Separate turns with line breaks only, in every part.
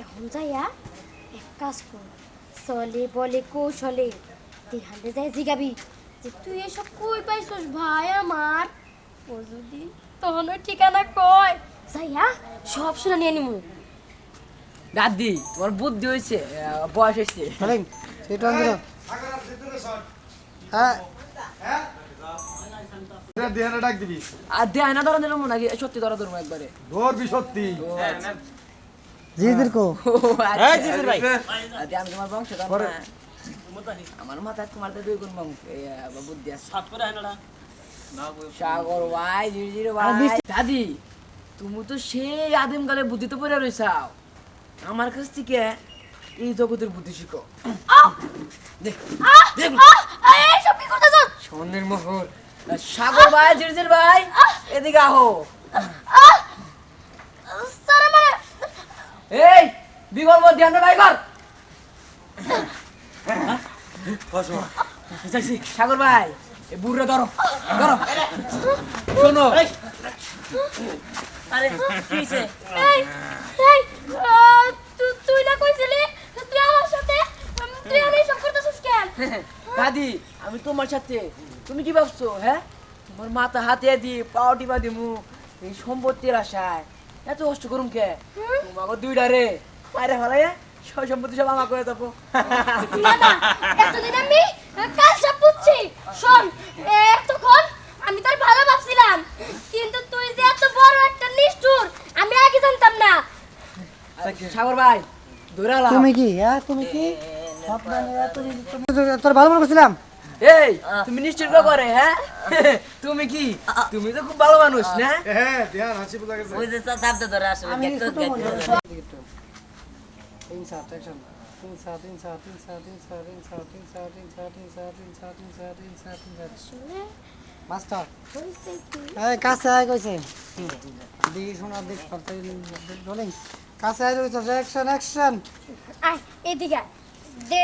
এখন যাইয়া এক কাজ কর। চলে বলে কৌশলে। হাতে যাই জিগাবি। যে তুই এসব কই পাইছস ভাই আমার? ও যদি তখন ওই ঠিকানা কয় যাইয়া সব শুনে নিয়ে নিমু।
দাদি তোমার বুদ্ধি হয়েছে বয়স হয়েছে
চলেন সেটা আনতে হ্যাঁ।
দেহাটা ডাক দিবি।
আর দেয় না ধরা দিলাম নাকি সত্যি ধরা ধরবো একবারে।
ধরবি সত্যি।
জিজির কো
হ্যাঁ আচ্ছা। জিজির ভাই। আমি তোমার আমার মাথায় তোমার তো দুই গুণ বংশ। বুদ্ধি আছে। সাত করে সাগর ভাই জিজির ভাই। দাদি তুমি তো সেই আদিমকালে বুদ্ধিতে পড়ে রইছাও। আমার কাছ থেকে এই জগতের বুদ্ধি শিখো। স্বর্ণের মোহর। সাগর ভাই জিরজির ভাই এদিকে আহো। সাগর ভাই বুড়রা ধরো ধরো। শোনো। আরে কি হইছে?
এই এই তুই না কইছিলি তুই আমার সাথে তুই করতেছিস কেন?
দাদি আমি তোমার সাথে। তুমি কি ভাবছ হ্যাঁ? তোমার মাথা হাতে দি পাও টিপা দিমু এই সম্পত্তির আশায়। এত কষ্ট করুম কে? তোমাকে দুইটা রে। মারে ফেলাই সব সম্পত্তি সব যাব
না না এতদিন আমি কাজ সব বুঝছি। শোন এতক্ষণ আমি তোর ভালো ভাবছিলাম। কিন্তু তুই যে এত বড় একটা নিষ্ঠুর আমি আগে জানতাম না।
সাগর ভাই ধরে
তুমি কি? হ্যাঁ তুমি কি? তোর ভালো মনে করছিলাম।
এই তুমি নিশ্চিত করে হ্যাঁ? তুমি কি? তুমি তো খুব ভালো মানুষ না?
হ্যাঁ ধ্যান হাসি বোঝা গেছে
আমি ছোট তিন সাত একশন তিন সাত তিন সাত তিন সাত তিন সাত তিন সাত তিন সাত তিন সাত তিন সাত তিন সাত তিন সাত তিন সাত তিন সাত
শুনে
মাস্টার
কি
এই কাছে আয় কইছে দিকে শোনা রোলিং কাছে আয় রইছে অ্যাকশন অ্যাকশন
আয় এদিকে দে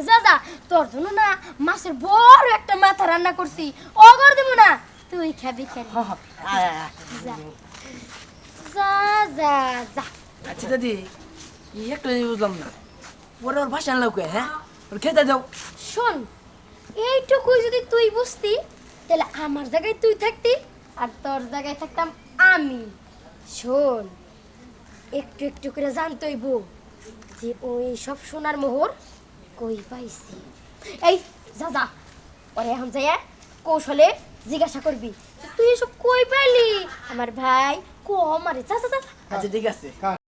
যা যা তোর জন্য না মাছের বড় একটা মাথা রান্না করছি অগর দেবো না তুই খাবি খাবি যা যা যা যা
আচ্ছা দাদি কি একটা বুঝলাম না। ওরা ওর ভাষা লোক হ্যাঁ? ওর খেতে দাও।
শোন এইটুকুই যদি তুই বুঝতি তাহলে আমার জায়গায় তুই থাকতি আর তোর জায়গায় থাকতাম আমি। শোন একটু একটু করে জানতই বউ যে ওই সব সোনার মোহর কই পাইছি। এই যা যা। ওরে এখন যাই কৌশলে জিজ্ঞাসা করবি তুই এসব কই পাইলি? আমার ভাই কম আরে মারে চা চা।
আচ্ছা ঠিক আছে।